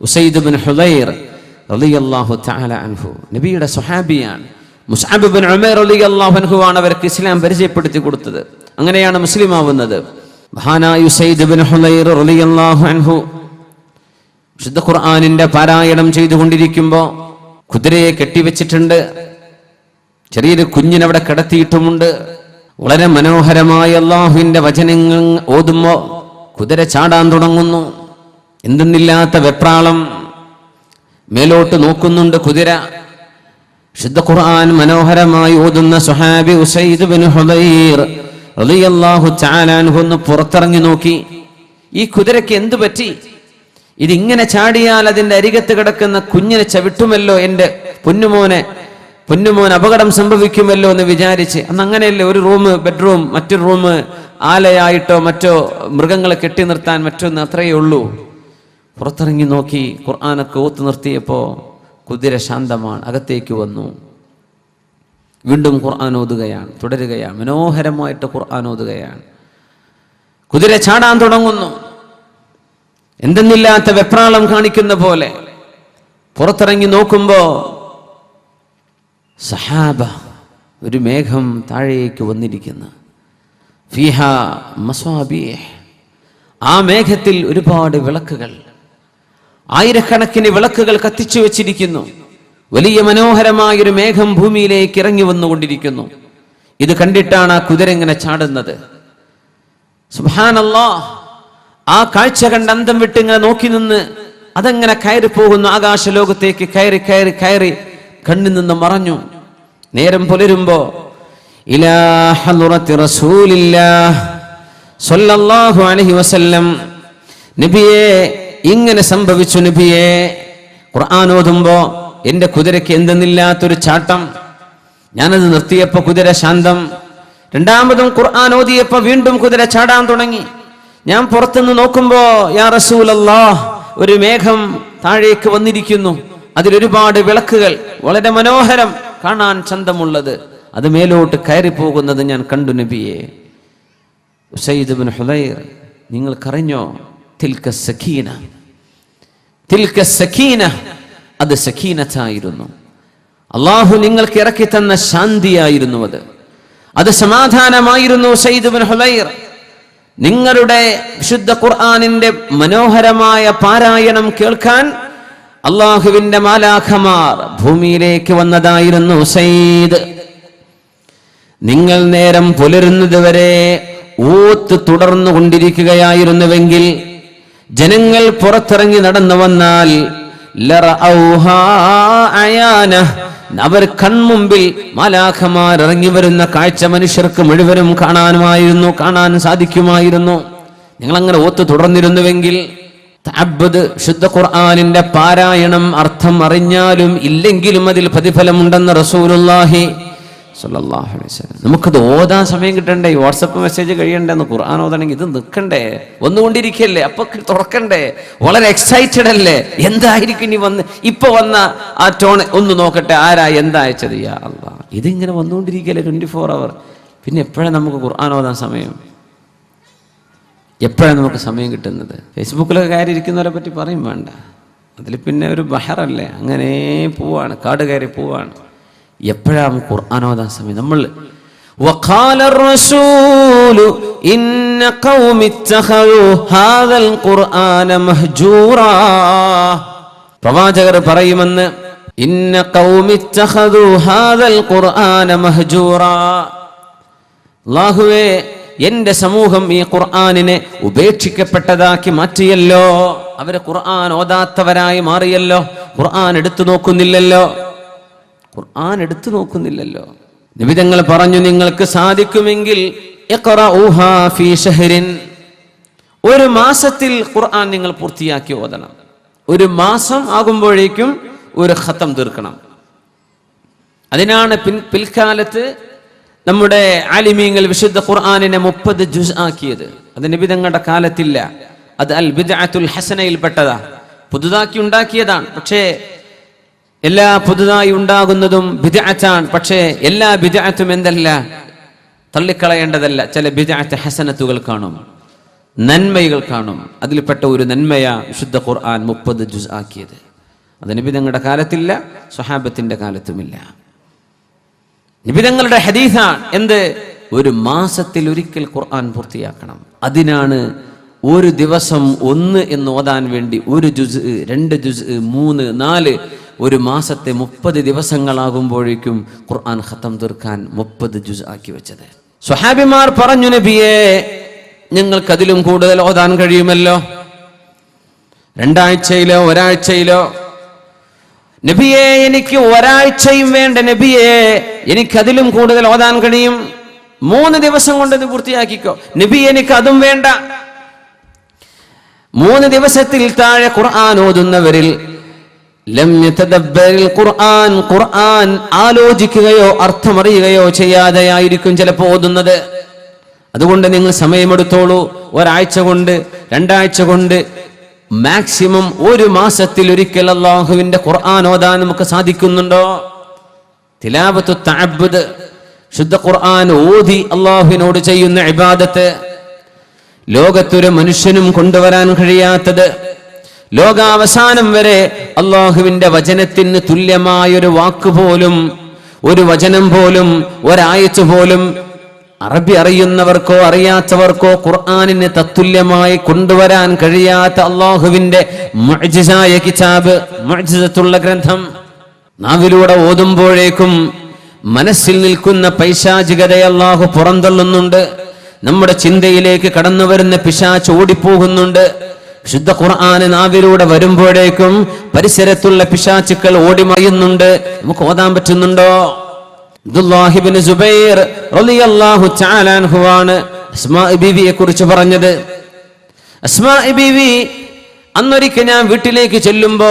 ഉസൈദ് ബിൻ ഹുദൈർ റളിയല്ലാഹു തആല അൻഹു. നബിയുടെ സ്വഹാബിയാണ്. മുസ്അബ് ബിൻ ഉമൈർ റളിയല്ലാഹു അൻഹു ആണ് അവർക്ക് ഇസ്ലാം പരിചയപ്പെടുത്തി കൊടുത്തത്. അങ്ങനെയാണ് മുസ്ലിം ആവുന്നത്. ഹുലൈർ വിശുദ്ധ ഖുർആാനിന്റെ പാരായണം ചെയ്തുകൊണ്ടിരിക്കുമ്പോൾ കുതിരയെ കെട്ടിവെച്ചിട്ടുണ്ട്. ചെറിയൊരു കുഞ്ഞിനവിടെ കിടത്തിയിട്ടുമുണ്ട്. വളരെ മനോഹരമായ അള്ളാഹുവിന്റെ വചനങ്ങൾ ഓതുമ്പോൾ കുതിര ചാടാൻ തുടങ്ങുന്നു. എന്തെന്നില്ലാത്ത വെപ്രാളം മേലോട്ട് നോക്കുന്നുണ്ട് കുതിര. ശുദ്ധ ഖുർആൻ മനോഹരമായി ഓതുന്ന സുഹാബി ഉസൈദ് ബിൻ ഹുദൈർ റളിയല്ലാഹു തആല അൻഹു ഒന്ന് പുറത്തിറങ്ങി നോക്കി. ഈ കുതിരയ്ക്ക് എന്തു പറ്റി? ഇതിങ്ങനെ ചാടിയാൽ അതിന്റെ അരികത്ത് കിടക്കുന്ന കുഞ്ഞിനെ ചവിട്ടുമല്ലോ എന്റെ പൊന്നുമോനെ? പൊന്നുമോൻ അപകടം സംഭവിക്കുമല്ലോ എന്ന് വിചാരിച്ച്. അന്ന് അങ്ങനെയല്ലേ ഒരു റൂം ബെഡ്റൂം മറ്റൊരു റൂം ആലയായിട്ടോ മറ്റോ മൃഗങ്ങളെ കെട്ടി നിർത്താൻ മറ്റൊന്ന് അത്രയേ ഉള്ളൂ. പുറത്തിറങ്ങി നോക്കി ഖുർആാനൊക്കെ ഓത്തു നിർത്തിയപ്പോൾ കുതിര ശാന്തമാണ് അകത്തേക്ക് വന്നു. വീണ്ടും ഖുർആൻ ഓതുകയാണ് തുടരുകയാണ് മനോഹരമായിട്ട് ഖുർആൻ ഓതുകയാണ്. കുതിര ചാടാൻ തുടങ്ങുന്നു. എന്തെന്നില്ലാത്ത വെപ്രാളം കാണിക്കുന്ന പോലെ പുറത്തിറങ്ങി നോക്കുമ്പോൾ സഹാബ ഒരു മേഘം താഴേക്ക് വന്നിരിക്കുന്നു. ഫിഹ മസ്വാബിയെ ആ മേഘത്തിൽ ഒരുപാട് വിളക്കുകൾ. ആയിരക്കണക്കിന് വിളക്കുകൾ കത്തിച്ചു വെച്ചിരിക്കുന്നു. വലിയ മനോഹരമായൊരു മേഘം ഭൂമിയിലേക്ക് ഇറങ്ങി വന്നുകൊണ്ടിരിക്കുന്നു. ഇത് കണ്ടിട്ടാണ് ആ കുതിരങ്ങനെ ചാടുന്നത്. സുബാനല്ലാ ആ കാഴ്ച കണ്ട് അന്തം വിട്ട് ഇങ്ങനെ നോക്കി നിന്ന് അതങ്ങനെ കയറി പോകുന്നു. ആകാശ ലോകത്തേക്ക് കയറി കയറി കയറി കണ്ണിൽ നിന്ന് മറഞ്ഞു. നേരം പുലരുമ്പോ ഇലാഹുറത്തിൽ നബിയെ ഇങ്ങനെ സംഭവിച്ചു നബിയെ. ഖുർആൻ ഓതുമ്പോ എന്റെ കുതിരയ്ക്ക് എന്തെന്നില്ലാത്തൊരു ചാട്ടം. ഞാനത് നിർത്തിയപ്പോ കുതിര ശാന്തം. രണ്ടാമതും ഖുർആൻ ഓതിയപ്പോ വീണ്ടും കുതിര ചാടാൻ തുടങ്ങി. ഞാൻ പുറത്തുനിന്ന് നോക്കുമ്പോ യാ റസൂലല്ലാ ഒരു മേഘം താഴേക്ക് വന്നിരിക്കുന്നു. അതിലൊരുപാട് വിളക്കുകൾ. വളരെ മനോഹരം കാണാൻ ചന്തമുള്ളത്. അത് മേലോട്ട് കയറി പോകുന്നത് ഞാൻ കണ്ടു നബിയെ. ഉസൈദ് ബിൻ ഹുദൈർ നിങ്ങൾക്കറിഞ്ഞോ? തിൽക്ക സഖീന. തിൽക്ക സഖീന അത് സഖീനത്തായിരുന്നു. അള്ളാഹു നിങ്ങൾക്ക് ഇറക്കി തന്ന ശാന്തിയായിരുന്നു അത്. അത് സമാധാനമായിരുന്നു സയ്യിദ് ബിൻ ഹുലൈർ. നിങ്ങളുടെ വിശുദ്ധ ഖുർആാനിന്റെ മനോഹരമായ പാരായണം കേൾക്കാൻ അള്ളാഹുവിന്റെ മാലാഖമാർ ഭൂമിയിലേക്ക് വന്നതായിരുന്നു സയ്യിദ്. നിങ്ങൾ നേരം പുലരുന്നതുവരെ ഊത്ത് തുടർന്നു കൊണ്ടിരിക്കുകയായിരുന്നുവെങ്കിൽ ജനങ്ങൾ പുറത്തിറങ്ങി നടന്നു വന്നാൽ. അവർ കൺമുമ്പിൽ മാലാഖമാർ ഇറങ്ങി വരുന്ന കാഴ്ച മനുഷ്യർക്ക് മുഴുവനും കാണാനുമായിരുന്നു കാണാൻ സാധിക്കുമായിരുന്നു നിങ്ങൾ അങ്ങനെ ഓത്ത് തുടർന്നിരുന്നുവെങ്കിൽ തഅബ്ബദ് ശുദ്ധ ഖുർആാനിന്റെ പാരായണം അർത്ഥം അറിഞ്ഞാലും ഇല്ലെങ്കിലും അതിൽ പ്രതിഫലമുണ്ടെന്ന് റസൂലുള്ളാഹി സ്വല്ലല്ലാഹു അലൈഹി വസല്ലം. നമുക്കത് ഓതാൻ സമയം കിട്ടണ്ടേ? വാട്സപ്പ് മെസ്സേജ് കഴിയണ്ടേ എന്ന് ഖുർആൻ ഓതണമെങ്കിൽ ഇത് നിൽക്കണ്ടേ? വന്നുകൊണ്ടിരിക്കല്ലേ അപ്പൊ തുറക്കണ്ടേ? വളരെ എക്സൈറ്റഡ് അല്ലേ? എന്തായിരിക്കും ഇനി വന്ന്? ഇപ്പൊ വന്ന ആ ടോൺ ഒന്ന് നോക്കട്ടെ ആരാ എന്താ അയച്ചത്? യാ അല്ലാ ഇതിങ്ങനെ വന്നുകൊണ്ടിരിക്കല്ലേ ട്വന്റി ഫോർ അവർ പിന്നെ എപ്പോഴാണ് നമുക്ക് ഖുർആൻ ഓതാൻ സമയം? എപ്പോഴാണ് നമുക്ക് സമയം കിട്ടുന്നത്? ഫേസ്ബുക്കിലൊക്കെ കയറി ഇരിക്കുന്നവരെ പറ്റി പറയും വേണ്ട. അതിൽ പിന്നെ ഒരു ബഹറല്ലേ? അങ്ങനെ പോവാണ് കാട് കയറി പോവാണ്. എപ്പോഴാണ് ഖുർആൻ ഓതാൻ സമയം നമ്മൾ وقال الرسول إن قوم اتخذوا هذا القرآن مهجورا പ്രവാചകർ പറയുമെന്ന് ഇന്ന ഖൗമി ഇത്തഖദു ഹാദൽ ഖുർആന മഹ്ജൂറാ അള്ളാഹുവേ എന്റെ സമൂഹം ഈ ഖുർആാനിനെ ഉപേക്ഷിക്കപ്പെട്ടതാക്കി മാറ്റിയല്ലോ അവരെ ഖുർആൻ ഓതാത്തവരായി മാറിയല്ലോ ഖുർആൻ എടുത്തു നോക്കുന്നില്ലല്ലോ ഖുർആൻ എടുത്തു നോക്കുന്നില്ലല്ലോ. നിബിതങ്ങൾ പറഞ്ഞു നിങ്ങൾക്ക് സാധിക്കുമെങ്കിൽ. ഒരു മാസത്തിൽ ഖുർആൻ നിങ്ങൾ പൂർത്തിയാക്കി ഓതണം. ഒരു മാസം ആകുമ്പോഴേക്കും ഒരു ഖത്തം തീർക്കണം. അതിനാണ് പിൻ പിൽക്കാലത്ത് നമ്മുടെ ആലിമീങ്ങൾ വിശുദ്ധ ഖുർആാനിനെ മുപ്പത് ജുസ് ആക്കിയത്. അത് നിബിതങ്ങളുടെ കാലത്തില്ല. അത് അൽ ബിദ്അത്തുൽ ഹസനയിൽപ്പെട്ടതാ. പുതുതാക്കി ഉണ്ടാക്കിയതാണ്. പക്ഷേ എല്ലാ പുതുതായി ഉണ്ടാകുന്നതും ബിദ്അത്താണ്. പക്ഷേ എല്ലാ ബിദ്അത്തും എന്തല്ല? തള്ളിക്കളയേണ്ടതല്ല. ചില ബിദ്അത്ത് ഹസനത്തുകൾ കാണും. നന്മകൾ കാണും. അതിൽപ്പെട്ട ഒരു നന്മയ വിശുദ്ധ ഖുർആൻ മുപ്പത് ജുസ് ആക്കിയത്. അത് നബി തങ്ങളുടെ കാലത്തില്ല സ്വഹാബത്തിന്റെ കാലത്തുമില്ല. നിബിതങ്ങളുടെ ഹദീസാണ്. എന്ത്? ഒരു മാസത്തിൽ ഒരിക്കൽ ഖുർആൻ പൂർത്തിയാക്കണം. അതിനാണ് ഒരു ദിവസം ഒന്ന് എന്ന് ഓതാൻ വേണ്ടി ഒരു ജുസ് രണ്ട് ജുസ് മൂന്ന് നാല് ഒരു മാസത്തെ മുപ്പത് ദിവസങ്ങളാകുമ്പോഴേക്കും ഖുർആൻ ഖത്തം തീർക്കാൻ മുപ്പത് ജുസ് ആക്കി വെച്ചത്. സ്വഹാബിമാർ പറഞ്ഞു നബിയെ ഞങ്ങൾക്ക് അതിലും കൂടുതൽ ഓതാൻ കഴിയുമല്ലോ? രണ്ടാഴ്ചയിലോ ഒരാഴ്ചയിലോ? നബിയെ എനിക്ക് ഒരാഴ്ചയും വേണ്ട നബിയെ എനിക്ക് അതിലും കൂടുതൽ ഓതാൻ കഴിയും? മൂന്ന് ദിവസം കൊണ്ട് ഇത് പൂർത്തിയാക്കിക്കോ. നബി എനിക്ക് അതും വേണ്ട. മൂന്ന് ദിവസത്തിൽ താഴെ ഖുർആൻ ഓതുന്നവരിൽ ഖുർആൻ ഖുർആൻ ആലോചിക്കുകയോ അർത്ഥമറിയുകയോ ചെയ്യാതെയായിരിക്കും ചിലപ്പോൾ ഓതുന്നത്. അതുകൊണ്ട് നിങ്ങൾ സമയമെടുത്തോളൂ. ഒരാഴ്ച കൊണ്ട് രണ്ടാഴ്ച കൊണ്ട് മാക്സിമം ഒരു മാസത്തിൽ ഒരിക്കൽ അള്ളാഹുവിന്റെ ഖുർആൻ ഓതാൻ നമുക്ക് സാധിക്കുന്നുണ്ടോ? തഅബ്ബുദ് ശുദ്ധ ഖുർആൻ ഓതി അള്ളാഹുവിനോട് ചെയ്യുന്ന ഇബാദത്ത്. ലോകത്തൊരു മനുഷ്യനും കൊണ്ടുവരാൻ കഴിയാത്തത് ലോകാവസാനം വരെ അള്ളാഹുവിന്റെ വചനത്തിന് തുല്യമായൊരു വാക്ക് പോലും ഒരു വചനം പോലും ഒരായച്ചു പോലും അറബി അറിയുന്നവർക്കോ അറിയാത്തവർക്കോ ഖുർആാനിന് തത്തുല്യമായി കൊണ്ടുവരാൻ കഴിയാത്ത അള്ളാഹുവിന്റെ കിതാബ് മുഅ്ജിസത്തുള്ള ഗ്രന്ഥം നാവിലൂടെ ഓതുമ്പോഴേക്കും മനസ്സിൽ നിൽക്കുന്ന പൈശാചികതയെ അള്ളാഹു പുറന്തള്ളുന്നുണ്ട്. നമ്മുടെ ചിന്തയിലേക്ക് കടന്നു വരുന്ന പിശാച്ച് ഓടിപ്പോകുന്നുണ്ട്. ശുദ്ധ ഖുർആാന് നാവിലൂടെ വരുമ്പോഴേക്കും പരിസരത്തുള്ള പിശാച്ചുക്കൾ ഓടിമറിയുന്നുണ്ട്. നമുക്ക് ഓതാൻ പറ്റുന്നുണ്ടോ? അബ്ദുല്ലാഹിബ്നു സുബൈർ റളിയല്ലാഹു കുറിച്ച് പറഞ്ഞത്. അന്നൊരിക്കൽ ഞാൻ വീട്ടിലേക്ക് ചെല്ലുമ്പോ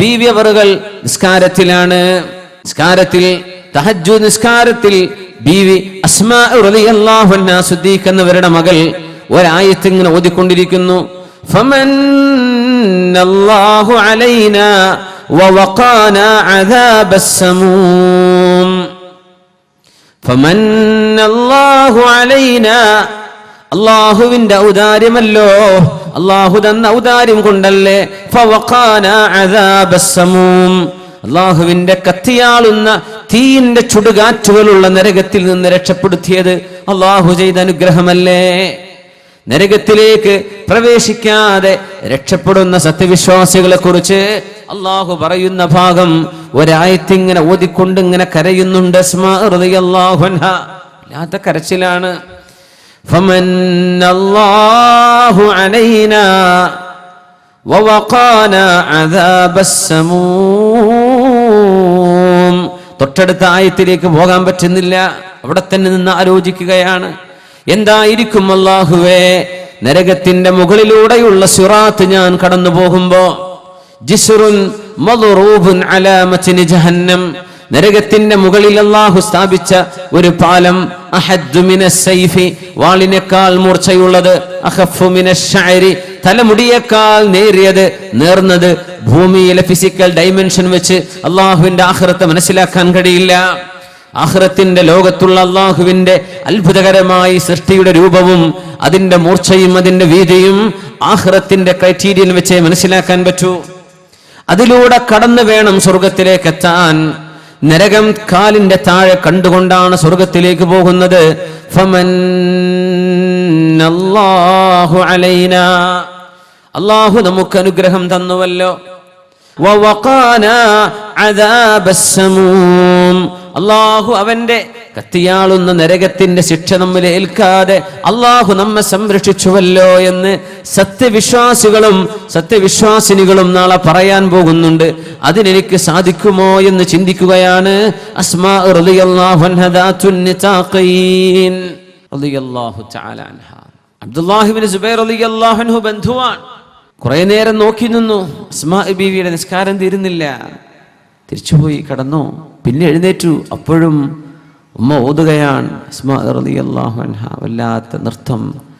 ബീവി അവറുകൾ നിസ്കാരത്തിലാണ്. നിസ്കാരത്തിൽ തഹജു നിസ്കാരത്തിൽ ബീവി അസ്മാ എന്നവരുടെ മകൾ ഒരായത്ത് ഇങ്ങനെ ഓതിക്കൊണ്ടിരിക്കുന്നു. فمن الله علينا ووقانا عذاب السموم فمن الله علينا അള്ളാഹുവിന്റെ ഔദാര്യമല്ലോ അള്ളാഹു തന്ന ഔദാര്യം കൊണ്ടല്ലേ ഫവഖാന അദാബസ്സമൂം അള്ളാഹുവിന്റെ കത്തിയാളുന്ന തീയിന്റെ ചുടുകാറ്റുകളുള്ള നരകത്തിൽ നിന്ന് രക്ഷപ്പെടുത്തിയത് അള്ളാഹു ചെയ്ത അനുഗ്രഹമല്ലേ നരകത്തിലേക്ക് പ്രവേശിക്കാതെ രക്ഷപ്പെടുന്ന സത്യവിശ്വാസികളെ കുറിച്ച് അള്ളാഹു പറയുന്ന ഭാഗം ഒരായത്തിങ്ങനെ ഓതിക്കൊണ്ട് ഇങ്ങനെ കരയുന്നുണ്ട് അല്ലാത്ത കരച്ചിലാണ്. തൊട്ടടുത്ത ആയത്തിലേക്ക് പോകാൻ പറ്റുന്നില്ല. അവിടെ തന്നെ നിന്ന് ആലോചിക്കുകയാണ്. എന്തായിരിക്കും അള്ളാഹുവേ നരകത്തിന്റെ മുകളിലൂടെയുള്ള സുറാത്ത് ഞാൻ കടന്നു പോകുമ്പോ ജഹന്നം. നരകത്തിന്റെ മുകളിൽ അള്ളാഹു സ്ഥാപിച്ച ഒരു പാലം വാളിനേക്കാൾ മൂർച്ചയുള്ളത് തലമുടിയേക്കാൾ നേരിയത് നേർന്നത് ഭൂമിയിലെ ഫിസിക്കൽ ഡൈമെൻഷൻ വെച്ച് അള്ളാഹുവിന്റെ ആഹ്റത്തെ മനസ്സിലാക്കാൻ കഴിയില്ല. ആഹ്റത്തിന്റെ ലോകത്തുള്ള അള്ളാഹുവിന്റെ അത്ഭുതകരമായി സൃഷ്ടിയുടെ രൂപവും അതിന്റെ മൂർച്ചയും അതിന്റെ വീതിയും ആഹ്റത്തിന്റെ ക്രൈറ്റീരിയൻ വെച്ച് മനസ്സിലാക്കാൻ പറ്റൂ. അതിലൂടെ കടന്നു വേണം സ്വർഗത്തിലേക്ക് എത്താൻ. നരകം കാലിന്റെ താഴെ കണ്ടുകൊണ്ടാണ് സ്വർഗത്തിലേക്ക് പോകുന്നത്. അള്ളാഹു നമുക്ക് അനുഗ്രഹം തന്നുവല്ലോ. അള്ളാഹു അവന്റെ കത്തിയാളുന്ന നരകത്തിന്റെ ശിക്ഷ നമ്മിൽ ഏൽക്കാതെ അള്ളാഹു നമ്മെ സംരക്ഷിച്ചുവല്ലോ എന്ന് സത്യവിശ്വാസികളും സത്യവിശ്വാസിനികളും നാളെ പറയാൻ പോകുന്നുണ്ട്. അതിനെനിക്ക് സാധിക്കുമോ എന്ന് ചിന്തിക്കുകയാണ് അസ്മാ സുബൈർ കുറെ നേരം നോക്കി നിന്നു. അസ്മാ ബീവിയുടെ നിസ്കാരം തീരുന്നില്ല. തിരിച്ചുപോയി കടന്നു. പിന്നെ എഴുന്നേറ്റു. അപ്പോഴും ഉമ്മ ഓതുകയാണ്. അസ്മാ അൻഹ. വല്ലാത്ത നൃത്തം.